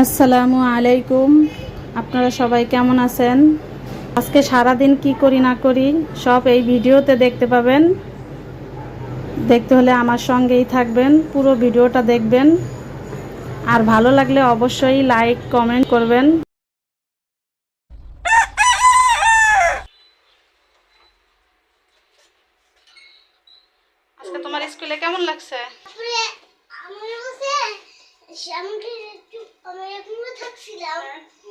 আসসালামু আলাইকুম। আপনারা সবাই কেমন আছেন? আজকে সারা দিন কি করি না করি সব এই ভিডিওতে দেখতে পাবেন। দেখতে হলে আমার সঙ্গেই থাকবেন পুরো ভিডিওটা দেখবেন। আর ভালো লাগলে অবশ্যই লাইক কমেন্ট করবেন। আজকে তোমার স্কুলে কেমন লাগছে? এরকম থাকছিলাম।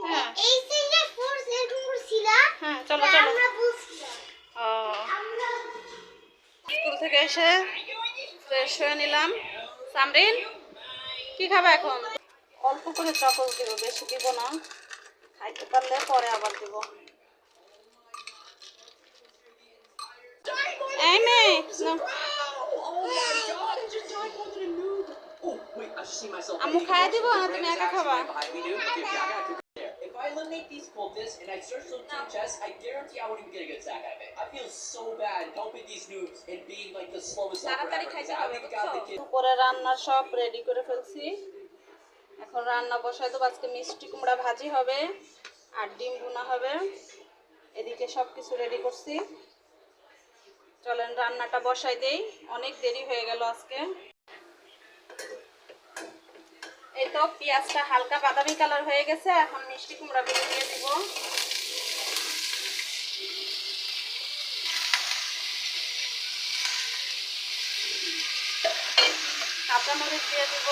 হ্যাঁ। এই সিনটা ফোর্স এরকম করছিলাম হ্যাঁ চলো চলো। আমরা বুঝছিলাম ও। স্কুল থেকে এসে ফ্রেশ হয়ে নিলাম। সামরিন কি খাবে এখন? অল্প করে চকল দিব বেশি দিব না। খাইতে পারলে পরে আবার দিব। এই মেয়ে। Oh, wait, I just see myself. আম্মু খাইয়ে দিব না তুমি একা খাবা Behind me, dude. Okay, okay, I gotta do there. If I eliminate these cultists and I search those team chests, I guarantee I won't even get a good sack out of it. I feel so bad helping these noobs and being like the slowest helper ever. I haven't got the kid. দুপুরে রান্নার সব ready করে ফেলছি এখন রান্না বসাই দেবো আজকে মিষ্টি কুমড়া ভাজি হবে আর ডিম ভুনা হবে এদিকে সব কিছু রেডি করছি চলেন রান্নাটা বসাই দেই অনেক দেরি হয়ে গেল আজকে এই তো পেঁয়াজটা হালকা বাদামি কালার হয়ে গেছে, এখন মিষ্টি কুমড়া কুমড়াগুলো দিয়ে দিব। কাঁচামরিচ দিয়ে দিব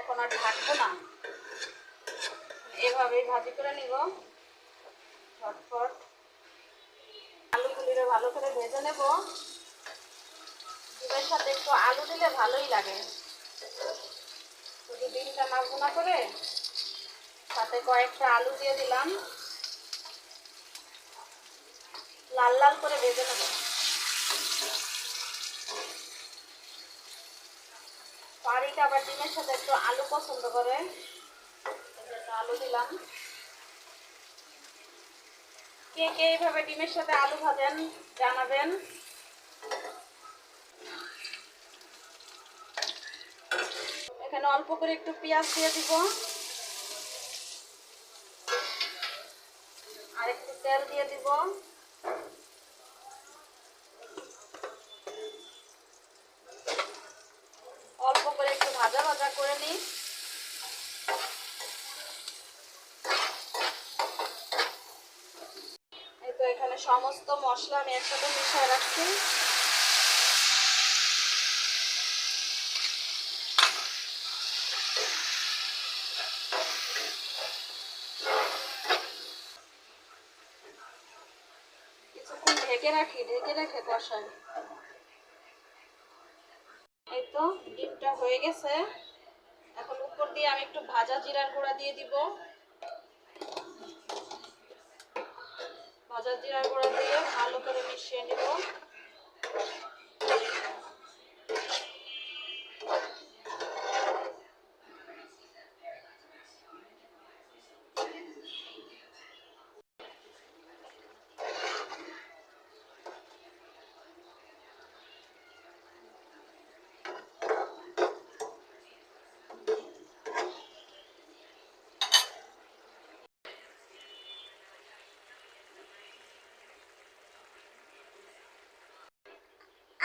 এখন আর ঢাকবো না এভাবেই ভাজি করে নিব। ঝটফট আলুগুলিরে ভালো করে ভেজে নেব। দুধের সাথে একটু আলু দিলে ভালোই লাগে। শুধু ডিমটা না ভুনা করে সাথে কয়েকটা আলু দিয়ে দিলাম। লাল লাল করে ভেজে নেব। বাড়িতে আবার ডিমের সাথে একটু আলু পছন্দ করে। আলু দিলাম। কে কে এইভাবে ডিমের সাথে আলু ভাজেন জানাবেন। এখানে অল্প করে একটু পেঁয়াজ দিয়ে দিব। আর একটু তেল দিয়ে দিব অল্প করে একটু ভাজা ভাজা করে নিই এই এখানে সমস্ত মশলা আমি একসাথে মিশিয়ে রাখছি। ঢেকে রাখি, ঢেকে রেখে কষাই। এই তো ডিমটা হয়ে গেছে। উপর দিয়ে আমি একটু ভাজা জিরার গুঁড়া দিয়ে দিব। ভাজা জিরার গুঁড়া দিয়ে ভালো করে মিশিয়ে নিব।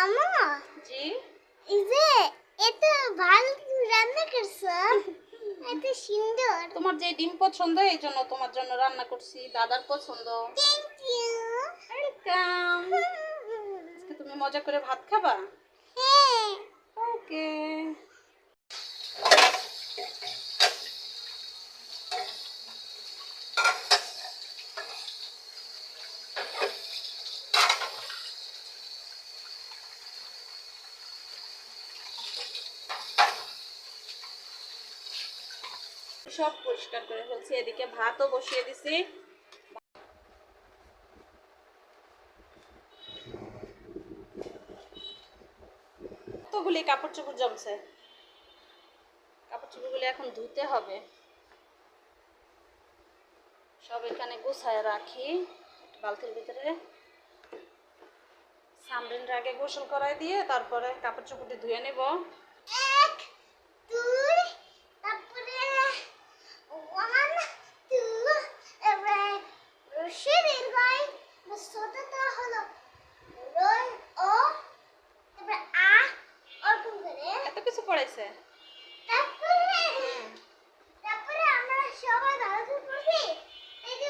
আমা জি। এই যে এত ভালো রান্না করছ এত সুন্দর তোমার যে ডিম পছন্দ এই জন্য তোমার জন্য রান্না করছি দাদার পছন্দ। থ্যাংক ইউ ওয়েলকাম আজকে তুমি মজা করে ভাত খাবা হ্যাঁ ওকে সব পরিষ্কার করে ফেলছি, এদিকে ভাতও বসিয়ে দিছি। কতগুলি কাপড় চোপড় জমছে? কাপড় চোপড়গুলি এখন ধুতে হবে। সব এখানে গুছায় রাখি বালতির ভিতরে। সামরিনরা আগে গোসল করাই দিয়ে তারপরে কাপড় চোপড়টি ধুয়ে নেব। এক, দুই তারপরে ওয়ান টু এবারে রশিদের ভাই ছোটটা হলো রয় ও তারপরে আ ওরকম করে এত কিছু পড়েছে তারপরে তারপরে আমরা সবাই ভালো করে পড়ছি এই যে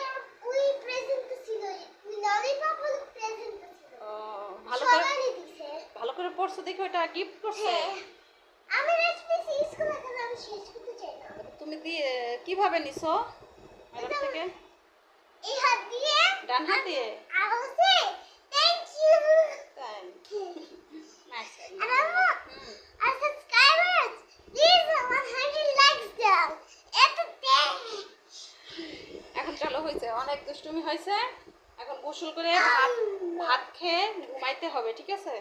ওই প্রেজেন্ট ছিল ওই ললিপপ হলো প্রেজেন্ট ছিল ও ভালো করে সবারই দিছে করে পড়ছো দেখি ওটা গিফট করছে? হ্যাঁ। আমি রেসিপি স্কুলে গেলে আমি শেষ করতে চাই না। তুমি দিয়ে কীভাবে নিছো? ম্যাডাম থেকে? এই হাত দিয়ে? ডান হাত দিয়ে? আর হচ্ছে থ্যাংক ইউ তাই নাইস আর আম্মু আর সাবস্ক্রাইবার্স প্লিজ 100 লাইকস দাও। এত থ্যাংক এখন চলো হয়েছে অনেক দুষ্টুমি হয়েছে। এখন গোসল করে ভাত ভাত খেয়ে ঘুমাইতে হবে ঠিক আছে?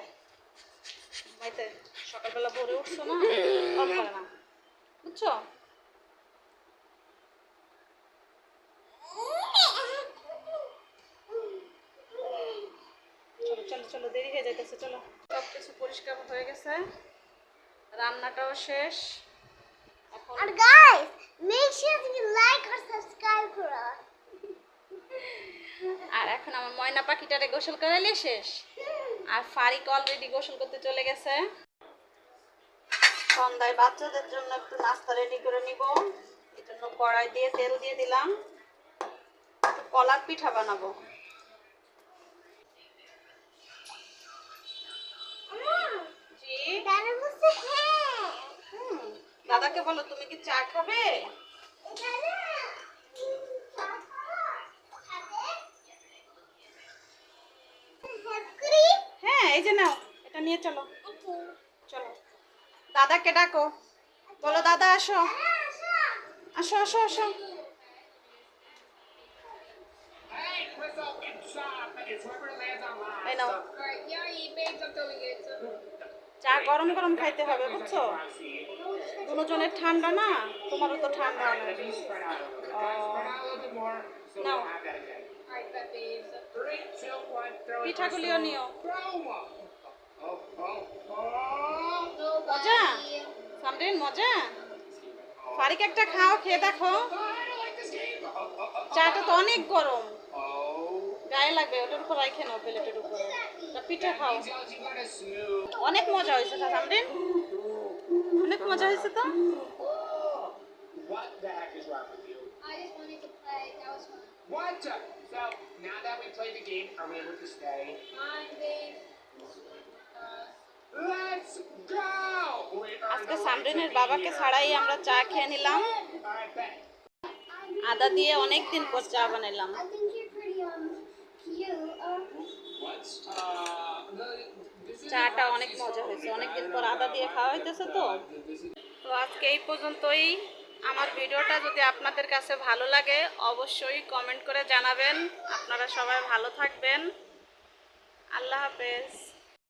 ঘুমাইতে সকালবেলা ভোরে উঠছো না? কম করে না। বুঝছ? চলো চলো চলো দেরি হয়ে যাইতেছে চলো। সব কিছু পরিষ্কার হয়ে গেছে। রান্নাটাও শেষ। এখন আর গাইস মেক শিওর লাইক আর সাবস্ক্রাইব করো আর এখন আমার ময়না পাখিটারে গোসল করাইলে শেষ। আর ফারিক অলরেডি গোসল করতে চলে গেছে। সন্ধ্যায় বাচ্চাদের জন্য একটু নাস্তা রেডি করে নিব। এই জন্য কড়াই দিয়ে তেল দিয়ে দিলাম। কলার পিঠা বানাবো। দাদাকে বলো, তুমি কি চা খাবে দাদা চা খাব? খাবে? help করি? হ্যাঁ হ্যাঁ, এই যে নাও, এটা নিয়ে চলো। চলো। দাদা কে ডাকো? বলো, দাদা, আসো। আসো আসো আসো। চা গরম গরম খাইতে হবে, বুঝছ? দুজনের ঠান্ডা না, তোমারও তো ঠান্ডা। পিঠাগুলিও. নিও. মজা সামরিন মজা ফারিক একটা খাও খেয়ে দেখো. চাটা তো অনেক গরম. গায়ে লাগবে ওটার উপর রাখে নাও প্লেটের উপরে পিঠা খাও. অনেক মজা হয়েছে তা সামরিন অনেক মজা হয়েছে তো What? the- So now that we played the game, are we able to stay? Fine, babes. Uh, Let's go! We are আজকে the সামরিনের right to be বাবাকে here. ছাড়াই আমরা চা খেয়ে নিলাম Alright, bet. আদা দিয়ে অনেক দিন পর চা বানাইলাম I think you're pretty um cute. Um, What? Uh, the, this is চাটা অনেক মজা হয়েছে অনেকদিন পর আদা দিয়ে খাওয়া হইতেছে তো তো আজকে এই পর্যন্তই আমার ভিডিওটা যদি আপনাদের কাছে ভালো লাগে, অবশ্যই কমেন্ট করে জানাবেন। আপনারা সবাই ভালো থাকবেন। আল্লাহ হাফেজ।